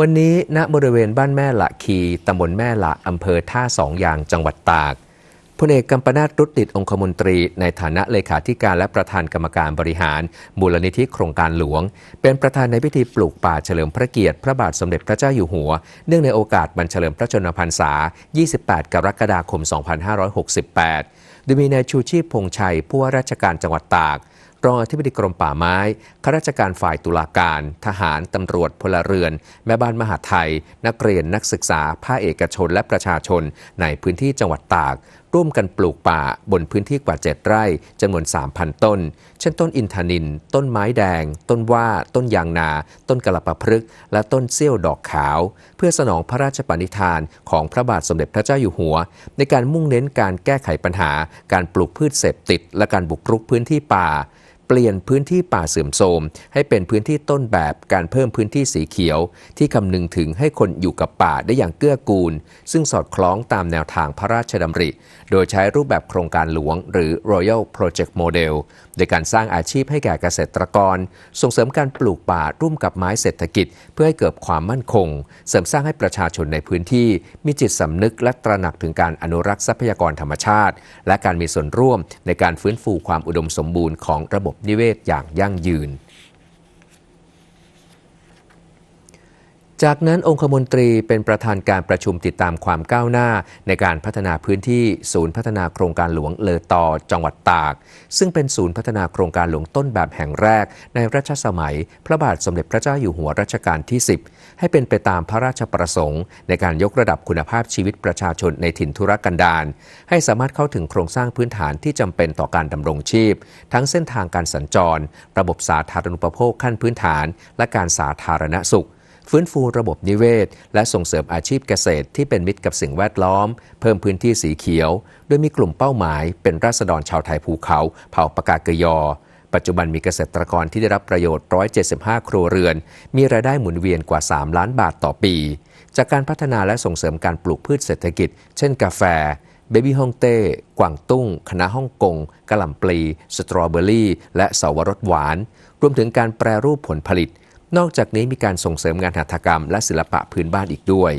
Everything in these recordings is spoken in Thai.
วันนี้ณบริเวณบ้านแม่ละคีตำบลแม่ละอำเภอท่าสองยางจังหวัดตากพลเอกกัมปนาตรุติดองคมนตรี ในฐานะเลขาธิการและประธานกรรมการบริหาร มูลนิธิโครงการหลวง เป็นประธานในพิธีปลูกป่าเฉลิมพระเกียรติพระบาทสมเด็จพระเจ้าอยู่หัว เนื่องในโอกาสบรรเฉลิมพระชนมพรรษา 28 กรกฎาคม 2568 โดยมีนายชูชีพพงชัยผู้ว่าราชการจังหวัดตาก รองอธิบดีกรมป่าไม้ข้าราชการฝ่ายตุลาการ ทหาร ตำรวจพลเรือน แม่บ้านมหาไทย นักเรียนนักศึกษา ภาคเอกชนและประชาชน ในพื้นที่จังหวัดตาก ร่วมกันปลูกป่าบนพื้นที่กว่า 7 ไร่จำนวน 3,000 ต้น เช่นต้นอินทนิน ต้นไม้แดง ต้นว่า ต้นยางนา ต้นกะละปะพฤกษ์และต้นเสี้ยวดอกขาว เพื่อสนองพระราชปณิธานของพระบาทสมเด็จพระเจ้าอยู่หัว ในการมุ่งเน้นการแก้ไขปัญหาการปลูกพืชเสพติด และการบุกรุกพื้นที่ป่า ปลี่ยนพื้นที่ป่าเสื่อมโทรมให้เป็นพื้นที่ต้นแบบการเพิ่มพื้นที่สีเขียว ที่คำนึงถึงให้คนอยู่กับป่าได้อย่างเกื้อกูล ซึ่งสอดคล้องตามแนวทางพระราชดำริ โดยใช้รูปแบบโครงการหลวง หรือ Royal Project Model โดยการสร้างอาชีพให้แก่เกษตรกร ส่งเสริมการปลูกป่าร่วมกับไม้เศรษฐกิจ เพื่อให้เกิดความมั่นคง เสริมสร้างให้ประชาชนในพื้นที่ มีจิตสำนึกและตระหนักถึงการอนุรักษ์ทรัพยากรธรรมชาติ และการมีส่วนร่วมในการฟื้นฟูความอุดมสมบูรณ์ของระบบนิเวศอย่างยั่งยืน จากนั้นองคมนตรีเป็นประธานการประชุมติดตามความก้าวหน้า ในการพัฒนาพื้นที่ศูนย์พัฒนาโครงการหลวงเลอตอจังหวัดตาก ซึ่งเป็นศูนย์พัฒนาโครงการหลวงต้นแบบแห่งแรก ในรัชสมัย พระบาทสมเด็จพระเจ้าอยู่หัวรัชกาลที่ 10 ให้เป็นไปตามพระราชประสงค์ ในการยกระดับคุณภาพชีวิตประชาชนในถิ่นธุรกันดารให้สามารถเข้าถึงโครงสร้างพื้นฐานที่จำเป็นต่อการดำรงชีพ ทั้งเส้นทางการสัญจร ระบบสาธารณูปโภคขั้นพื้นฐาน และการสาธารณสุข ฟื้นฟูระบบนิเวศ และส่งเสริมอาชีพเกษตรที่เป็นมิตรกับสิ่งแวดล้อม เพิ่มพื้นที่สีเขียว โดยมีกลุ่มเป้าหมาย เป็นราษฎรชาวไทยภูเขา เผ่าปากาเกยอ ปัจจุบันมีเกษตรกรที่ได้รับประโยชน์ 175 ครัวเรือน มีรายได้หมุนเวียนกว่า 3 ล้านบาทต่อปี จากการพัฒนาและส่งเสริมการปลูกพืชเศรษฐกิจ เช่น กาแฟเบบี้ฮ่องเต้ กวางตุ้ง คณะฮ่องกงกะหล่ำปลี สตรอเบอรี่ และเสาวรสหวาน รวมถึงการแปรรูปผลผลิต นอกจากนี้มีการส่งเสริมงานหัตถกรรมและศิลปะพื้นบ้านอีกด้วย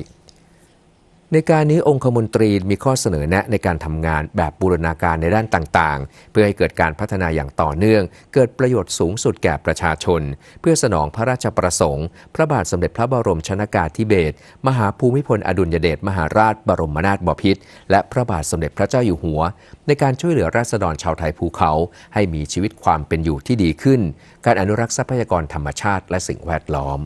ในการนี้องคมนตรีมีข้อเสนอแนะในการทำงานแบบบูรณาการในด้านต่างๆ เพื่อให้เกิดการพัฒนาอย่างต่อเนื่อง เกิดประโยชน์สูงสุดแก่ประชาชน เพื่อสนองพระราชประสงค์ พระบาทสมเด็จพระบรมชนากาธิเบศรมหาภูมิพลอดุลยเดชมหาราชบรมนาถบพิตรและพระบาทสมเด็จพระเจ้าอยู่หัว ในการช่วยเหลือราษฎรชาวไทยภูเขา ให้มีชีวิตความเป็นอยู่ที่ดีขึ้น การอนุรักษ์ทรัพยากรธรรมชาติและสิ่งแวดล้อม